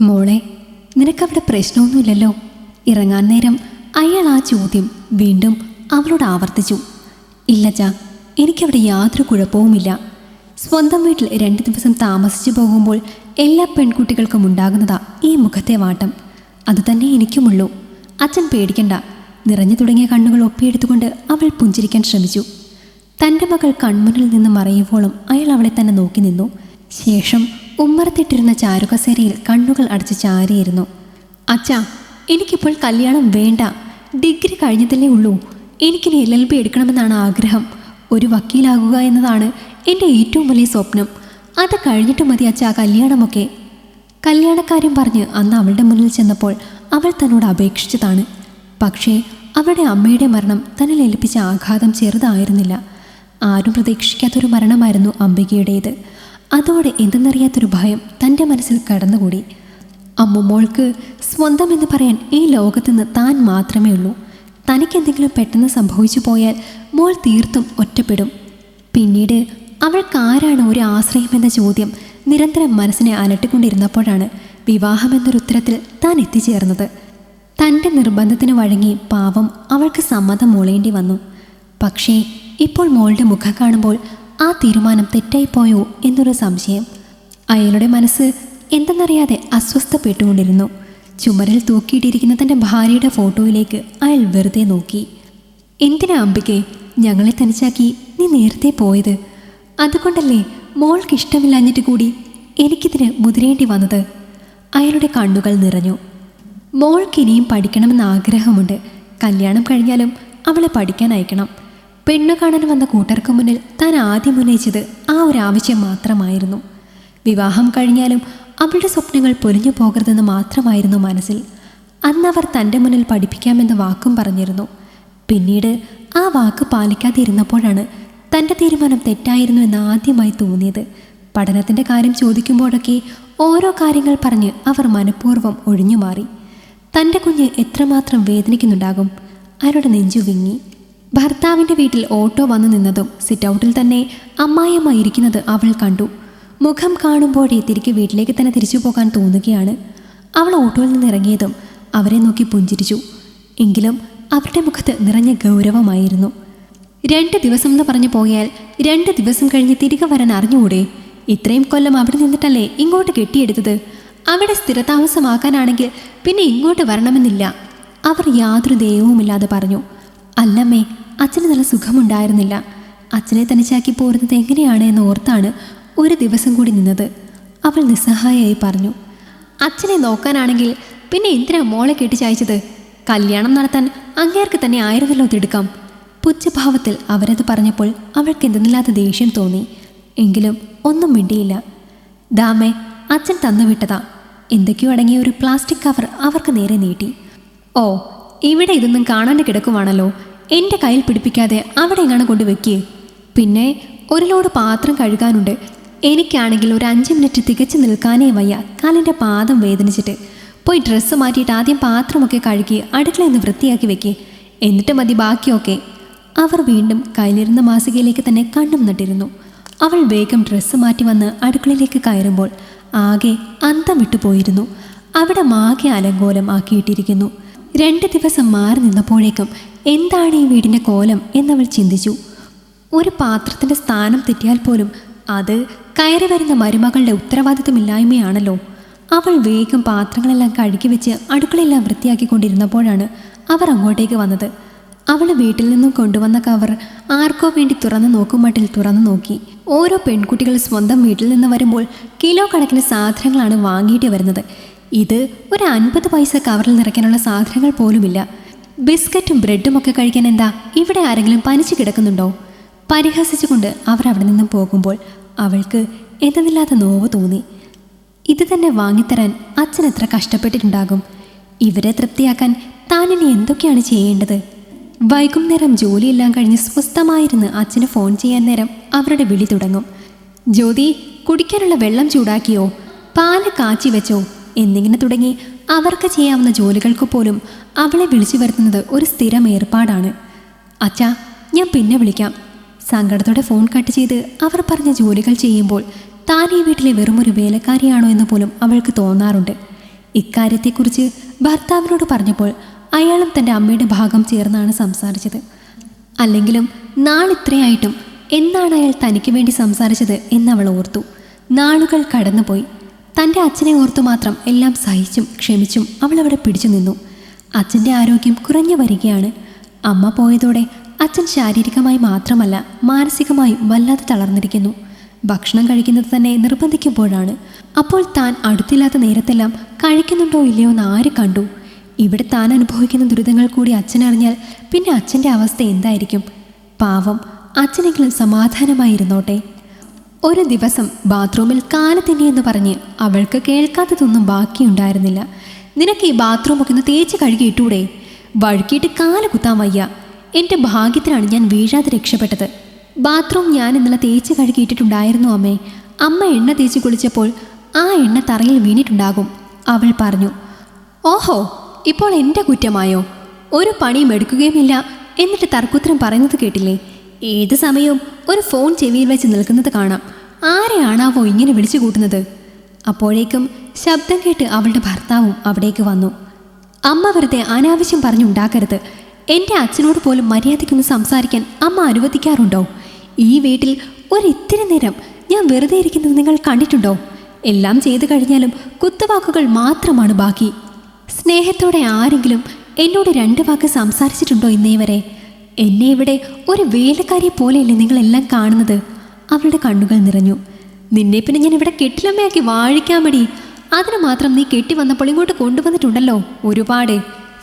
മോളെ നിനക്കവിടെ പ്രശ്നമൊന്നുമില്ലല്ലോ. ഇറങ്ങാൻ നേരം അയാൾ ആ ചോദ്യം വീണ്ടും അവളോട് ആവർത്തിച്ചു. ഇല്ല ചാ എനിക്കവിടെ യാതൊരു കുഴപ്പവുമില്ല. സ്വന്തം വീട്ടിൽ രണ്ട് ദിവസം താമസിച്ചു പോകുമ്പോൾ എല്ലാ പെൺകുട്ടികൾക്കും ഉണ്ടാകുന്നതാ ഈ മുഖത്തെ വാട്ടം. അതുതന്നെ എനിക്കുമുള്ളൂ. അച്ഛൻ പേടിക്കണ്ട. നിറഞ്ഞു തുടങ്ങിയ കണ്ണുകൾ ഒപ്പിയെടുത്തുകൊണ്ട് അവൾ പുഞ്ചിരിക്കാൻ ശ്രമിച്ചു. തന്റെ മകൾ കൺമുന്നിൽ നിന്ന് മറയുവോളം അയാൾ അവളെ തന്നെ നോക്കി നിന്നു. ശേഷം ഉമ്മറത്തിട്ടിരുന്ന ചാരുകസേരയിൽ കണ്ണുകൾ അടച്ച് ചാരിയിരുന്നു. അച്ഛാ എനിക്കിപ്പോൾ കല്യാണം വേണ്ട. ഡിഗ്രി കഴിഞ്ഞതല്ലേ ഉള്ളൂ. എനിക്ക് എൽ എൽ ബി എടുക്കണമെന്നാണ് ആഗ്രഹം. ഒരു വക്കീലാകുക എന്നതാണ് എന്റെ ഏറ്റവും വലിയ സ്വപ്നം. അത് കഴിഞ്ഞിട്ട് മതി അച്ഛാ കല്യാണമൊക്കെ. കല്യാണക്കാര്യം പറഞ്ഞ് അന്ന് അവളുടെ മുന്നിൽ ചെന്നപ്പോൾ അവൾ തന്നോട് അപേക്ഷിച്ചതാണ്. പക്ഷേ അവളുടെ അമ്മയുടെ മരണം തന്നെ ഏൽപ്പിച്ച ആഘാതം ചെറുതായിരുന്നില്ല. ആരും പ്രതീക്ഷിക്കാത്തൊരു മരണമായിരുന്നു അംബികയുടേത്. അതോടെ എന്തെന്നറിയാത്തൊരു ഭയം തന്റെ മനസ്സിൽ കടന്നുകൂടി. അമ്മുമോൾക്ക് സ്വന്തം എന്ന് പറയാൻ ഈ ലോകത്തുനിന്ന് താൻ മാത്രമേ ഉള്ളൂ. തനിക്കെന്തെങ്കിലും പെട്ടെന്ന് സംഭവിച്ചു പോയാൽ മോൾ തീർത്തും ഒറ്റപ്പെടും. പിന്നീട് അവൾക്ക് ആരാണ് ഒരു ആശ്രയമെന്ന ചോദ്യം നിരന്തരം മനസ്സിനെ അലട്ടിക്കൊണ്ടിരുന്നപ്പോഴാണ് വിവാഹമെന്നൊരു ഉത്തരത്തിൽ താൻ എത്തിച്ചേർന്നത്. തന്റെ നിർബന്ധത്തിന് വഴങ്ങി പാവം അവൾക്ക് സമ്മതം മൂളേണ്ടി വന്നു. പക്ഷേ ഇപ്പോൾ മോളുടെ മുഖം കാണുമ്പോൾ ആ തീരുമാനം തെറ്റായിപ്പോയോ എന്നൊരു സംശയം. അയാളുടെ മനസ്സ് എന്തെന്നറിയാതെ അസ്വസ്ഥപ്പെട്ടുകൊണ്ടിരുന്നു. ചുമരിൽ തൂക്കിയിട്ടിരിക്കുന്ന തന്റെ ഭാര്യയുടെ ഫോട്ടോയിലേക്ക് അയാൾ വെറുതെ നോക്കി. എന്തിനാ അംബികെ? ഞങ്ങളെ തനിച്ചാക്കി നീ നേരത്തെ പോയത്? അതുകൊണ്ടല്ലേ മോൾക്ക് ഇഷ്ടമില്ലാഞ്ഞിട്ട് കൂടി എനിക്കിതിന് മുതിരേണ്ടി വന്നത്? അയാളുടെ കണ്ണുകൾ നിറഞ്ഞു. മോൾക്ക് ഇനിയും പഠിക്കണമെന്ന് ആഗ്രഹമുണ്ട്. കല്യാണം കഴിഞ്ഞാലും അവളെ പഠിക്കാൻ അയക്കണം. പെണ്ണു കാണാൻ വന്ന കൂട്ടർക്ക് മുന്നിൽ താൻ ആദ്യം ഉന്നയിച്ചത് ആ ഒരു ആവശ്യം മാത്രമായിരുന്നു. വിവാഹം കഴിഞ്ഞാലും അവളുടെ സ്വപ്നങ്ങൾ പൊലിഞ്ഞു പോകരുതെന്ന് മാത്രമായിരുന്നു മനസ്സിൽ. അന്നവർ തന്റെ മുന്നിൽ പഠിപ്പിക്കാമെന്ന് വാക്കും പറഞ്ഞിരുന്നു. പിന്നീട് ആ വാക്ക് പാലിക്കാതിരുന്നപ്പോഴാണ് തന്റെ തീരുമാനം തെറ്റായിരുന്നു എന്ന് ആദ്യമായി തോന്നിയത്. പഠനത്തിന്റെ കാര്യം ചോദിക്കുമ്പോഴൊക്കെ ഓരോ കാര്യങ്ങൾ പറഞ്ഞ് അവർ മനഃപൂർവം ഒഴിഞ്ഞു മാറി തന്റെ കുഞ്ഞ് എത്രമാത്രം വേദനിക്കുന്നുണ്ടാകും? അയാളുടെ നെഞ്ചു വിങ്ങി. ഭർത്താവിന്റെ വീട്ടിൽ ഓട്ടോ വന്നു നിന്നതും സിറ്റൗട്ടിൽ തന്നെ അമ്മായിയമ്മ ഇരിക്കുന്നത് അവൾ കണ്ടു. മുഖം കാണുമ്പോഴേ തിരികെ വീട്ടിലേക്ക് തന്നെ തിരിച്ചു പോകാൻ തോന്നുകയാണ്. അവൾ ഓട്ടോയിൽ നിന്ന് ഇറങ്ങിയതും അവരെ നോക്കി പുഞ്ചിരിച്ചു. എങ്കിലും അവരുടെ മുഖത്ത് നിറഞ്ഞ ഗൗരവമായിരുന്നു. രണ്ട് ദിവസം എന്ന് പറഞ്ഞു പോയാൽ രണ്ട് ദിവസം കഴിഞ്ഞ് തിരികെ വരാൻ അറിഞ്ഞുകൂടെ? ഇത്രയും കൊല്ലം അവിടെ നിന്നിട്ടല്ലേ ഇങ്ങോട്ട് കെട്ടിയെടുത്തത്? അവിടെ സ്ഥിരതാമസമാക്കാനാണെങ്കിൽ പിന്നെ ഇങ്ങോട്ട് വരണമെന്നില്ല. അവർ യാതൊരു ദൈവവുമില്ലാതെ പറഞ്ഞു. അല്ലമ്മേ അച്ഛന് നല്ല സുഖമുണ്ടായിരുന്നില്ല. അച്ഛനെ തനിച്ചാക്കി പോരുന്നത് എങ്ങനെയാണ് എന്ന് ഓർത്താണ് ഒരു ദിവസം കൂടി നിന്നത്. അവൾ നിസ്സഹായയായി പറഞ്ഞു അച്ഛനെ നോക്കാനാണെങ്കിൽ പിന്നെ എന്തിനാ മോളെ കെട്ടിച്ചയച്ചത് കല്യാണം നടത്താൻ അങ്ങേർക്ക് തന്നെ ആയിരുന്നല്ലോ തിടുക്കം. പുച്ഛഭാവത്തിൽ അവരത് പറഞ്ഞപ്പോൾ അവൾക്ക് എന്തെന്നില്ലാത്ത ദേഷ്യം തോന്നി. എങ്കിലും ഒന്നും മിണ്ടിയില്ല. ദാമെ അച്ഛൻ തന്നു വിട്ടതാ. എന്തൊക്കെയോ അടങ്ങിയ ഒരു പ്ലാസ്റ്റിക് കവർ അവർക്ക് നേരെ നീട്ടി. ഓ ഇവിടെ ഇതൊന്നും കാണാണ്ട് കിടക്കുവാണല്ലോ. എന്റെ കയ്യിൽ പിടിപ്പിക്കാതെ അവിടെ എങ്ങാണ് കൊണ്ട് വെക്കേ പിന്നെ ഒരു ലോഡ് പാത്രം കഴുകാനുണ്ട്. എനിക്കാണെങ്കിൽ ഒരു അഞ്ച് മിനിറ്റ് തികച്ചു നിൽക്കാനേ വയ്യ. കാലിന്റെ പാദം വേദനിച്ചിട്ട്. പോയി ഡ്രസ്സ് മാറ്റിയിട്ട് ആദ്യം പാത്രമൊക്കെ കഴുകി അടുക്കളയിൽ നിന്ന് വൃത്തിയാക്കി വെക്കേ. എന്നിട്ട് മതി ബാക്കിയൊക്കെ. അവർ വീണ്ടും കയ്യിലിരുന്ന മാസികയിലേക്ക് തന്നെ കണ്ണും നട്ടിരുന്നു. അവൾ വേഗം ഡ്രസ്സ് മാറ്റി വന്ന് അടുക്കളയിലേക്ക് കയറുമ്പോൾ ആകെ അന്തം വിട്ടു പോയിരുന്നു. അവിടെ മാകെ അലങ്കോലം ആക്കിയിട്ടിരിക്കുന്നു. രണ്ട് ദിവസം മാറി നിന്നപ്പോഴേക്കും എന്താണ് ഈ വീടിന്റെ കോലം എന്നവൾ ചിന്തിച്ചു. ഒരു പാത്രത്തിന്റെ സ്ഥാനം തെറ്റിയാൽ പോലും അത് കയറി വരുന്ന മരുമകളുടെ ഉത്തരവാദിത്തമില്ലായ്മയാണല്ലോ അവൾ വേഗം പാത്രങ്ങളെല്ലാം കഴുകി വെച്ച് അടുക്കളയെല്ലാം വൃത്തിയാക്കിക്കൊണ്ടിരുന്നപ്പോഴാണ് അവർ അങ്ങോട്ടേക്ക് വന്നത്. അവൾ വീട്ടിൽ നിന്നും കൊണ്ടുവന്ന കവർ ആർക്കോ വേണ്ടി തുറന്നു നോക്കും മട്ടിൽ തുറന്നു നോക്കി. ഓരോ പെൺകുട്ടികൾ സ്വന്തം വീട്ടിൽ നിന്ന് വരുമ്പോൾ കിലോ കണക്കിന് സാധനങ്ങളാണ് വാങ്ങിയിട്ട് വരുന്നത്. ഇത് ഒരു അൻപത് പൈസ കവറിൽ നിറയ്ക്കാനുള്ള സാധനങ്ങൾ പോലുമില്ല. ബിസ്ക്കറ്റും ബ്രെഡും ഒക്കെ കഴിക്കാൻ എന്താ ഇവിടെ ആരെങ്കിലും പനിച്ചു കിടക്കുന്നുണ്ടോ? പരിഹസിച്ചുകൊണ്ട് അവർ അവിടെ നിന്നും പോകുമ്പോൾ അവൾക്ക് എന്തെന്നില്ലാത്ത നോവ് തോന്നി. ഇത് തന്നെ വാങ്ങിത്തരാൻ അച്ഛൻ എത്ര കഷ്ടപ്പെട്ടിട്ടുണ്ടാകും. ഇവരെ തൃപ്തിയാക്കാൻ താൻ ഇനി എന്തൊക്കെയാണ് ചെയ്യേണ്ടത്? വൈകുന്നേരം ജോലിയെല്ലാം കഴിഞ്ഞ് സ്വസ്ഥമായിരുന്ന് അച്ഛന് ഫോൺ ചെയ്യാൻ നേരം അവരുടെ വിളി തുടങ്ങും. ജ്യോതി കുടിക്കാനുള്ള വെള്ളം ചൂടാക്കിയോ? പാൽ കാച്ചി വെച്ചോ? എന്നിങ്ങനെ തുടങ്ങി അവർക്ക് ചെയ്യാവുന്ന ജോലികൾക്ക് പോലും അവളെ വിളിച്ചു വരുത്തുന്നത് ഒരു സ്ഥിരം ഏർപ്പാടാണ്. അച്ഛാ ഞാൻ പിന്നെ വിളിക്കാം. സങ്കടത്തോടെ ഫോൺ കട്ട് ചെയ്ത് അവർ പറഞ്ഞ ജോലികൾ ചെയ്യുമ്പോൾ താൻ ഈ വീട്ടിലെ വെറുമൊരു വേലക്കാരിയാണോ എന്ന് പോലും അവൾക്ക് തോന്നാറുണ്ട്. ഇക്കാര്യത്തെക്കുറിച്ച് ഭർത്താവിനോട് പറഞ്ഞപ്പോൾ അയാളും തന്റെ അമ്മയുടെ ഭാഗം ചേർന്നാണ് സംസാരിച്ചത്. അല്ലെങ്കിലും നാളിത്രയായിട്ടും എന്നാണ് അയാൾ തനിക്ക് വേണ്ടി സംസാരിച്ചത് എന്നവൾ ഓർത്തു. നാളുകൾ കടന്നുപോയി. തന്റെ അച്ഛനെ ഓർത്തു മാത്രം എല്ലാം സഹിച്ചും ക്ഷമിച്ചും അവൾ അവിടെ പിടിച്ചു നിന്നു. അച്ഛന്റെ ആരോഗ്യം കുറഞ്ഞു വരികയാണ്. അമ്മ പോയതോടെ അച്ഛൻ ശാരീരികമായി മാത്രമല്ല മാനസികമായും വല്ലാതെ തളർന്നിരിക്കുന്നു. ഭക്ഷണം കഴിക്കുന്നത് തന്നെ നിർബന്ധിക്കുമ്പോഴാണ്. അപ്പോൾ താൻ അടുത്തില്ലാത്ത നേരത്തെല്ലാം കഴിക്കുന്നുണ്ടോ ഇല്ലയോ എന്ന് ആര് കണ്ടു? ഇവിടെ താൻ അനുഭവിക്കുന്ന ദുരിതങ്ങൾ കൂടി അച്ഛനറിഞ്ഞാൽ പിന്നെ അച്ഛന്റെ അവസ്ഥ എന്തായിരിക്കും? പാവം അച്ഛനെങ്കിലും സമാധാനമായിരുന്നോട്ടെ? ഒരു ദിവസം ബാത്റൂമിൽ കാൽ എന്ന് പറഞ്ഞ് അവൾക്ക് കേൾക്കാത്തതൊന്നും ബാക്കിയുണ്ടായിരുന്നില്ല. നിനക്ക് ഈ ബാത്റൂമൊക്കെ ഒന്ന് തേച്ച് കഴുകിയിട്ടൂടെ വഴുക്കിയിട്ട് കാല കുത്താൻ വയ്യ. എന്റെ ഭാഗ്യത്തിനാണ് ഞാൻ വീഴാതെ രക്ഷപ്പെട്ടത്. ബാത്റൂം ഞാൻ ഇന്നലെ തേച്ച് കഴുകിയിട്ടിട്ടുണ്ടായിരുന്നു അമ്മേ. അമ്മ എണ്ണ തേച്ച് കുളിച്ചപ്പോൾ ആ എണ്ണ തറയിൽ വീണിട്ടുണ്ടാകും. അവൾ പറഞ്ഞു ഓഹോ ഇപ്പോൾ എന്റെ കുറ്റമായോ? ഒരു പണിയും എടുക്കുകയുമില്ല. എന്നിട്ട് തർക്കുത്തരം പറയുന്നത് കേട്ടില്ലേ? ഏത് സമയവും ഒരു ഫോൺ ചെവിയിൽ വെച്ച് നിൽക്കുന്നത് കാണാം. ആരെയാണാവോ ഇങ്ങനെ വിളിച്ചു കൂട്ടുന്നത്? അപ്പോഴേക്കും ശബ്ദം കേട്ട് അവളുടെ ഭർത്താവും അവിടേക്ക് വന്നു. അമ്മ വെറുതെ അനാവശ്യം പറഞ്ഞുണ്ടാക്കരുത്. എന്റെ അച്ഛനോട് പോലും മര്യാദയ്ക്കൊന്ന് സംസാരിക്കാൻ അമ്മ അനുവദിക്കാറുണ്ടോ? ഈ വീട്ടിൽ ഒരിത്തിരി നേരം ഞാൻ വെറുതെ ഇരിക്കുന്നത് നിങ്ങൾ കണ്ടിട്ടുണ്ടോ? എല്ലാം ചെയ്തു കഴിഞ്ഞാലും കുത്തുവാക്കുകൾ മാത്രമാണ് ബാക്കി. സ്നേഹത്തോടെ ആരെങ്കിലും എന്നോട് രണ്ട് വാക്ക് സംസാരിച്ചിട്ടുണ്ടോ ഇന്നേ വരെ എന്നെ ഇവിടെ ഒരു വേലക്കാരിയെ പോലെയല്ലേ നിങ്ങളെല്ലാം കാണുന്നത്? അവളുടെ കണ്ണുകൾ നിറഞ്ഞു. നിന്നെ പിന്നെ ഞാൻ ഇവിടെ കെട്ടിലമ്മയാക്കി വാഴിക്കാൻ മടി അതിന് മാത്രം നീ കെട്ടി വന്നപ്പോൾ ഇങ്ങോട്ട് കൊണ്ടുവന്നിട്ടുണ്ടല്ലോ ഒരുപാട്.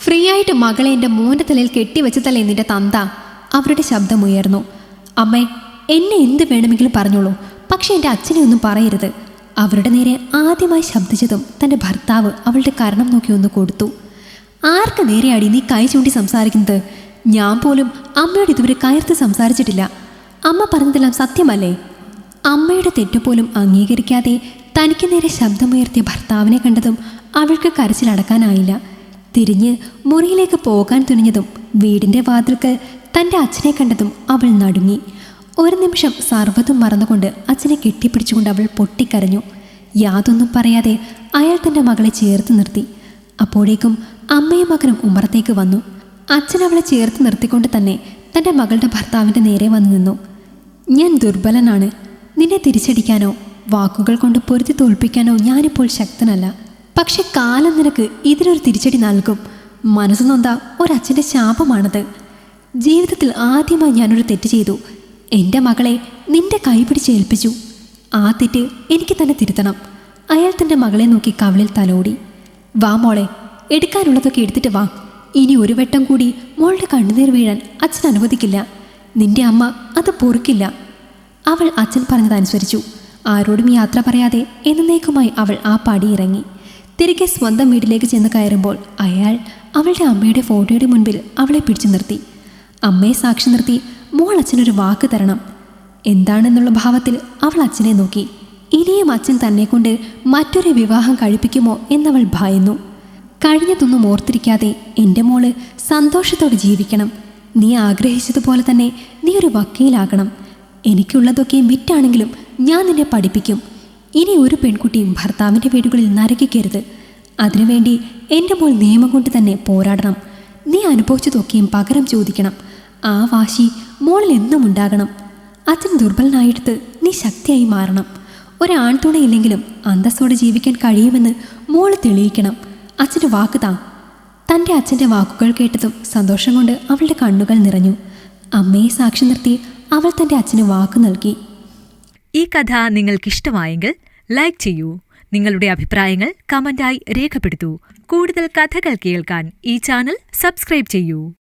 ഫ്രീ ആയിട്ട് മകളെ എന്റെ മോന്റെ തലയിൽ കെട്ടിവെച്ചതല്ലേ നിന്റെ തന്ത? അവരുടെ ശബ്ദമുയർന്നു അമ്മേ എന്നെ എന്ത് വേണമെങ്കിലും പറഞ്ഞോളൂ. പക്ഷെ എന്റെ അച്ഛനെ ഒന്നും പറയരുത്. അവരുടെ നേരെ ആദ്യമായി ശബ്ദിച്ചതും തന്റെ ഭർത്താവ് അവളുടെ കരണം നോക്കി ഒന്ന് കൊടുത്തു. ആർക്ക് നേരെയാടി നീ കൈ ചൂണ്ടി സംസാരിക്കുന്നത്? ഞാൻ പോലും അമ്മയോട് ഇതുവരെ കയർത്ത് സംസാരിച്ചിട്ടില്ല. അമ്മ പറഞ്ഞതെല്ലാം സത്യമല്ലേ? അമ്മയുടെ തെറ്റുപോലും അംഗീകരിക്കാതെ തനിക്ക് നേരെ ശബ്ദമുയർത്തിയ ഭർത്താവിനെ കണ്ടതും അവൾക്ക് കരച്ചിലടക്കാനായില്ല തിരിഞ്ഞ് മുറിയിലേക്ക് പോകാൻ തുനിഞ്ഞതും വീടിന്റെ വാതിൽക്കൽ തന്റെ അച്ഛനെ കണ്ടതും അവൾ നടുങ്ങി. ഒരു നിമിഷം സർവതും മറന്നുകൊണ്ട് അച്ഛനെ കെട്ടിപ്പിടിച്ചുകൊണ്ട് അവൾ പൊട്ടിക്കരഞ്ഞു. യാതൊന്നും പറയാതെ അയാൾ തന്റെ മകളെ ചേർത്ത് നിർത്തി. അപ്പോഴേക്കും അമ്മയും മകനും ഉമ്മറത്തേക്ക് വന്നു. അച്ഛൻ അവളെ ചേർത്ത് നിർത്തിക്കൊണ്ട് തന്നെ തന്റെ മകളുടെ ഭർത്താവിന്റെ നേരെ വന്നു നിന്നു. ഞാൻ ദുർബലനാണ്. നിന്നെ തിരിച്ചടിക്കാനോ വാക്കുകൾ കൊണ്ട് പൊരുത്തി തോൽപ്പിക്കാനോ ഞാനിപ്പോൾ ശക്തനല്ല. പക്ഷെ കാലം നിനക്ക് ഇതിനൊരു തിരിച്ചടി നൽകും. മനസ്സ് നൊന്ത ഒരച്ഛന്റെ ശാപമാണത്. ജീവിതത്തിൽ ആദ്യമായി ഞാനൊരു തെറ്റ് ചെയ്തു. എന്റെ മകളെ നിന്റെ കൈ പിടിച്ച് ഏൽപ്പിച്ചു. ആ തെറ്റ് എനിക്ക് തന്നെ തിരുത്തണം. അയാൾ തന്റെ മകളെ നോക്കി കവളിൽ തലോടി. വാ മോളെ എടുക്കാനുള്ളതൊക്കെ എടുത്തിട്ട് വാ. ഇനി ഒരു വട്ടം കൂടി മോളുടെ കണ്ണുനീർ വീഴാൻ അച്ഛൻ അനുവദിക്കില്ല. നിന്റെ അമ്മ അത് പൊറുക്കില്ല. അവൾ അച്ഛൻ പറഞ്ഞതനുസരിച്ചു. ആരോടും യാത്ര പറയാതെ എന്നേക്കുമായി അവൾ ആ പാടി ഇറങ്ങി. തിരികെ സ്വന്തം വീട്ടിലേക്ക് ചെന്ന് കയറുമ്പോൾ അയാൾ അവളുടെ അമ്മയുടെ ഫോട്ടോയുടെ മുൻപിൽ അവളെ പിടിച്ചു നിർത്തി. അമ്മയെ സാക്ഷി നിർത്തി മോൾ അച്ഛനൊരു വാക്ക് തരണം. എന്താണെന്നുള്ള ഭാവത്തിൽ അവൾ അച്ഛനെ നോക്കി. ഇനിയും അച്ഛൻ തന്നെ കൊണ്ട് മറ്റൊരു വിവാഹം കഴിപ്പിക്കുമോ എന്നവൾ ഭയന്നു. കഴിഞ്ഞതൊന്നും ഓർത്തിരിക്കാതെ എന്റെ മോൾ സന്തോഷത്തോടെ ജീവിക്കണം. നീ ആഗ്രഹിച്ചതുപോലെ തന്നെ നീ ഒരു വക്കീലാകണം. എനിക്കുള്ളതൊക്കെ വിറ്റാണെങ്കിലും ഞാൻ നിന്നെ പഠിപ്പിക്കും. ഇനി ഒരു പെൺകുട്ടിയും ഭർത്താവിന്റെ വീടുകളിൽ നരകിക്കരുത്. അതിനുവേണ്ടി എന്റെ മോൾ നിയമം കൊണ്ട് തന്നെ പോരാടണം. നീ അനുഭവിച്ചതൊക്കെയും പകരം ചോദിക്കണം. ആ വാശി മോളിൽ എന്നും ഉണ്ടാകണം. അച്ഛൻ ദുർബലനായെടുത്ത് നീ ശക്തിയായി മാറണം. ഒരാൺതുണയില്ലെങ്കിലും അന്തസ്സോടെ ജീവിക്കാൻ കഴിയുമെന്ന് മോൾ തെളിയിക്കണം. അച്ഛന്റെ വാക്ക് താ. തന്റെ അച്ഛന്റെ വാക്കുകൾ കേട്ടതും സന്തോഷം കൊണ്ട് അവളുടെ കണ്ണുകൾ നിറഞ്ഞു. അമ്മയെ സാക്ഷി നിർത്തി അവൾ തന്റെ അച്ഛന് വാക്ക് നൽകി. ഈ കഥ നിങ്ങൾക്കിഷ്ടമായെങ്കിൽ ലൈക്ക് ചെയ്യൂ. നിങ്ങളുടെ അഭിപ്രായങ്ങൾ കമന്റായി രേഖപ്പെടുത്തൂ. കൂടുതൽ കഥകൾ കേൾക്കാൻ ഈ ചാനൽ സബ്സ്ക്രൈബ് ചെയ്യൂ.